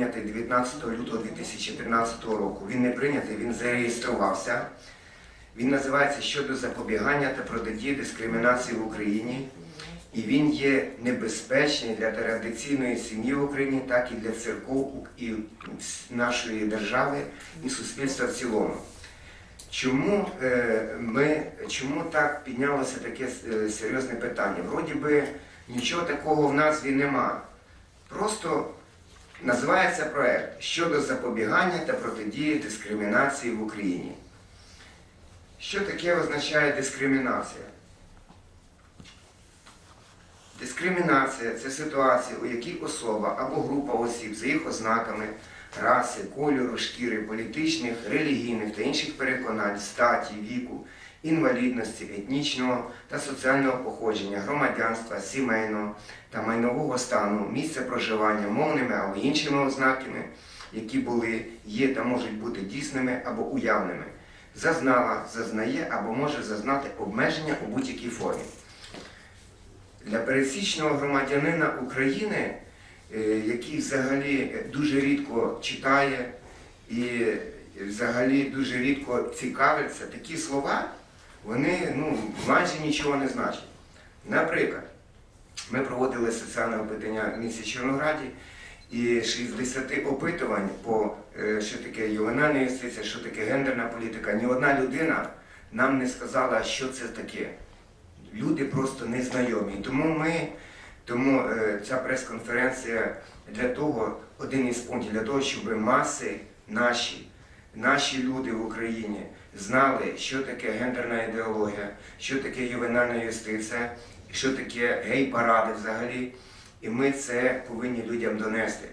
прийнятий 19 лютого 2013 року. Він не прийнятий, він зареєструвався. Він називається щодо запобігання та протидії дискримінації в Україні. І він є небезпечний для традиційної сім'ї в Україні, так і для церков і нашої держави і суспільства в цілому. Чому, е, ми, чому так піднялося таке е, серйозне питання? Вроді би нічого такого в назві нема. Просто називається проект щодо запобігання та протидії дискримінації в Україні. Що таке означає дискримінація? Дискримінація це ситуація, у якій особа або група осіб за їх ознаками раси, кольору, шкіри, політичних, релігійних та інших переконань, статі, віку, інвалідності, етнічного та соціального походження, громадянства, сімейного та майнового стану, місця проживання, мовними або іншими ознаками, які були, є та можуть бути дійсними або уявними, зазнала, зазнає або може зазнати обмеження у будь-якій формі. Для пересічного громадянина України, е, який взагалі дуже рідко читає і взагалі дуже рідко цікавиться, такі слова, вони ну, майже нічого не значать. Наприклад, ми проводили соціальне опитання в місті Чорнограді, і 60 опитувань по е, що таке ювенальна юстиція, що таке гендерна політика, ні одна людина нам не сказала, що це таке люди просто не знайомі. Тому ми, тому е, ця прес-конференція для того, один із пунктів, для того, щоб маси наші, наші люди в Україні знали, що таке гендерна ідеологія, що таке ювенальна юстиція, що таке гей-паради взагалі. І ми це повинні людям донести.